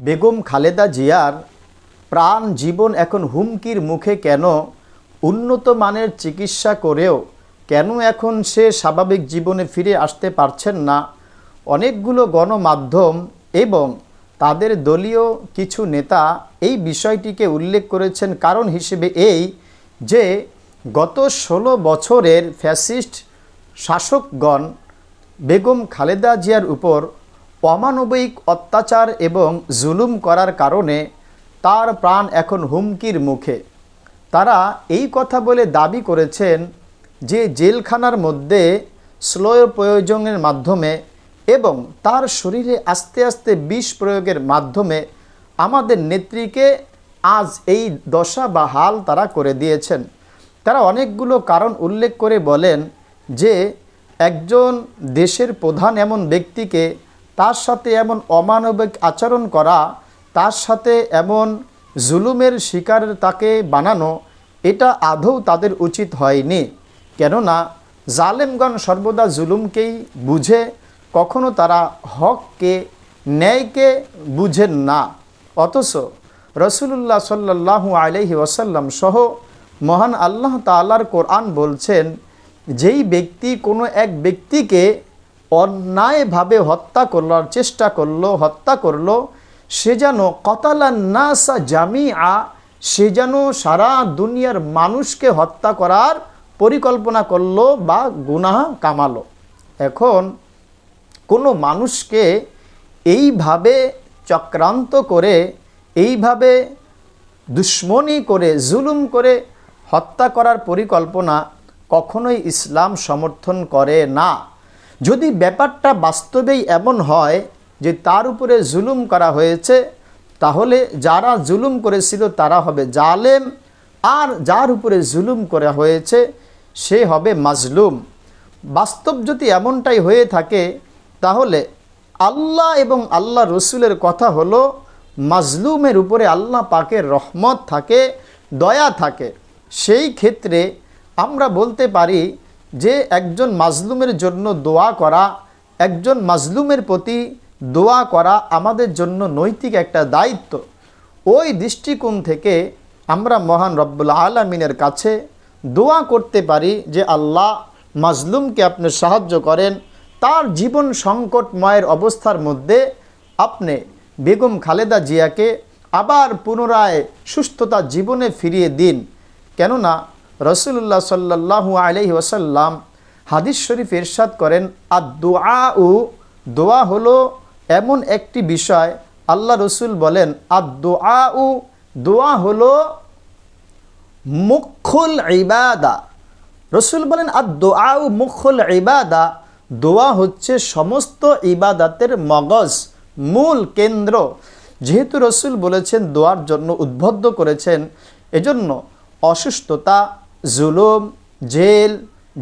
বেগম খালেদা জিয়ার প্রাণ জীবন এখন হুমকির মুখে কেন? উন্নত মানের চিকিৎসা করেও কেন এখন সে স্বাভাবিক জীবনে ফিরে আসতে পারছেন না? অনেকগুলো গণমাধ্যম এবং তাদের দলীয় কিছু নেতা এই বিষয়টিকে উল্লেখ করেছেন। কারণ হিসেবে এই যে গত ষোলো বছরের ফ্যাসিস্ট শাসকগণ বেগম খালেদা জিয়ার উপর অমানবিক অত্যাচার এবং জুলুম করার কারণে তার প্রাণ এখন হুমকির মুখে। তারা এই কথা বলে দাবি করেছেন যে জেলখানার মধ্যে স্লো প্রয়োজনের মাধ্যমে এবং তার শরীরে আস্তে আস্তে বিষ প্রয়োগের মাধ্যমে আমাদের নেত্রীকে আজ এই দশা বা হাল তারা করে দিয়েছেন। তারা অনেকগুলো কারণ উল্লেখ করে বলেন যে একজন দেশের প্রধান এমন ব্যক্তিকে তার সাথে এমন অমানবিক আচরণ করা, তার সাথে এমন জুলুমের শিকার তাকে বানানো, এটা আদৌ তাদের উচিত হয়নি। কেননা, জালেমগণ সর্বদা জুলুমকেই বুঝে, কখনো তারা হককে, ন্যায়কে বুঝেন না। অথচ রসুলুল্লাহ সাল্লাহু আলহি ওয়াসাল্লাম সহ মহান আল্লাহ তালার কোরআন বলছেন, যেই ব্যক্তি কোনো এক ব্যক্তিকে অন্যায়ভাবে হত্যা করলার চেষ্টা করল, হত্যা করল, সে যেন কতালান্নাসা জামি আ সে যেন সারা দুনিয়ার মানুষকে হত্যা করার পরিকল্পনা করল বা গুনাহ কামালো। এখন কোনো মানুষকে এইভাবে চক্রান্ত করে, এইভাবে দুশ্মনী করে, জুলুম করে হত্যা করার পরিকল্পনা কখনোই ইসলাম সমর্থন করে না। যদি ব্যাপারটা বাস্তবেই এমন হয় যে তার উপরে জুলুম করা হয়েছে, তাহলে যারা জুলুম করেছিল তারা হবে জালেম, আর যার উপরে জুলুম করা হয়েছে সে হবে মাজলুম। বাস্তব যদি এমনটাই হয়ে থাকে, তাহলে আল্লাহ এবং আল্লাহ রসুলের কথা হলো, মাজলুমের উপরে আল্লাহ পাকের রহমত থাকে, দয়া থাকে। সেই ক্ষেত্রে আমরা বলতে পারি যে একজন মাজলুমের জন্য দোয়া করা, একজন মাজলুমের প্রতি দোয়া করা আমাদের জন্য নৈতিক একটা দায়িত্ব। ওই দৃষ্টিকোণ থেকে আমরা মহান রব্বুল আলমিনের কাছে দোয়া করতে পারি যে, আল্লাহ মাজলুমকে আপনি সাহায্য করেন। তার জীবন সংকটময়ের অবস্থার মধ্যে আপনি বেগম খালেদা জিয়াকে আবার পুনরায় সুস্থতা জীবনে ফিরিয়ে দিন। কেননা রসুল্লাহ সাল্লাহু আলহি ওসাল্লাম হাদিস শরীফ এরশাদ করেন আর দোয়া ও দোয়া হলো এমন একটি বিষয়, আল্লাহ রসুল বলেন আর দোয়া ও দোয়া হলো মুখুল ইবাদা। রসুল বলেন আর দোয়া ও মুখুল ইবাদা দোয়া হচ্ছে সমস্ত ইবাদাতের মগজ, মূল কেন্দ্র। যেহেতু রসুল বলেছেন, দোয়ার জন্য উদ্বুদ্ধ করেছেন, এজন্য অসুস্থতা জুলুম, জেল,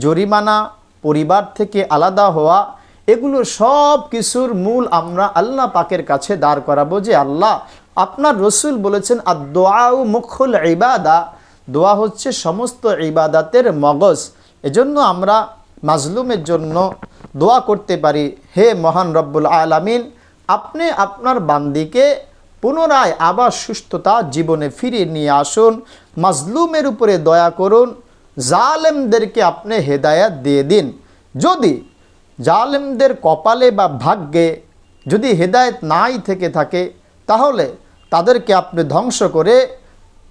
জরিমানা, পরিবার থেকে আলাদা হওয়া, এগুলো সব কিছুর মূল আমরা আল্লাহ পাকের কাছে দাঁড় করাবো যে আল্লাহ, আপনার রসুল বলেছেন আর দোয়াউ মুখুল ইবাদা দোয়া হচ্ছে সমস্ত ইবাদাতের মগজ। এজন্য আমরা মাজলুমের জন্য দোয়া করতে পারি, হে মহান রব্বুল আলামিন, আপনি আপনার বান্দিকে পুনরায় আবার সুস্থতা জীবনে ফিরিয়ে নিয়ে আসুন। মাজলুমের উপরে দয়া করুন। জালেমদেরকে আপনি হেদায়াত দিয়ে দিন। যদি জালেমদের কপালে বা ভাগ্যে যদি হেদায়েত নাই থেকে থাকে, তাহলে তাদেরকে আপনি ধ্বংস করে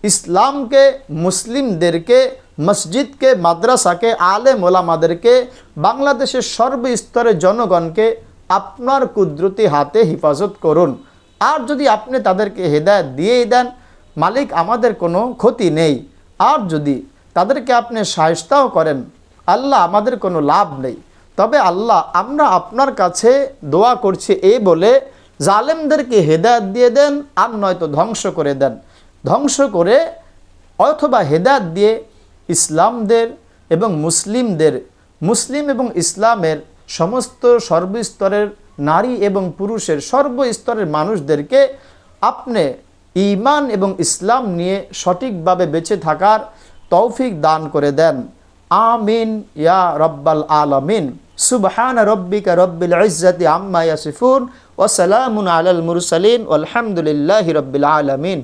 ইসলামকে, মুসলিমদেরকে, মসজিদকে, মাদ্রাসাকে আলে মোলামাদেরকে বাংলাদেশের সর্বস্তরের জনগণকে আপনার কুদরতি হাতে হেফাজত করুন। আর যদি আপনি তাদেরকে হেদায়ত দিয়েই দেন, মালিক আমাদের কোনো ক্ষতি নেই। আর যদি তাদেরকে আপনি সাহস্তাও করেন, আল্লাহ আমাদের কোনো লাভ নেই। তবে আল্লাহ, আমরা আপনার কাছে দোয়া করছি এই বলে জালেমদেরকে হেদায়ত দিয়ে দেন, আর নয়তো ধ্বংস করে দেন। ধ্বংস করে অথবা হেদায়ত দিয়ে ইসলামদের এবং মুসলিমদের, মুসলিম এবং ইসলামের সমস্ত সর্বস্তরের নারী এবং পুরুষের সর্বস্তরের মানুষদেরকে আপনি ইমান এবং ইসলাম নিয়ে সঠিকভাবে বেঁচে থাকার তৌফিক দান করে দেন। আমিন, ইয়া রব্বাল আলমিন। সুবহান রব্বিকা রব্বিল ইজ্জাতি আম্মা ইয়াসিফুন। ওয়া সালামুন আলাল মুরসালিন। ওয়ালহামদুলিল্লাহি রব্বিল আলামিন।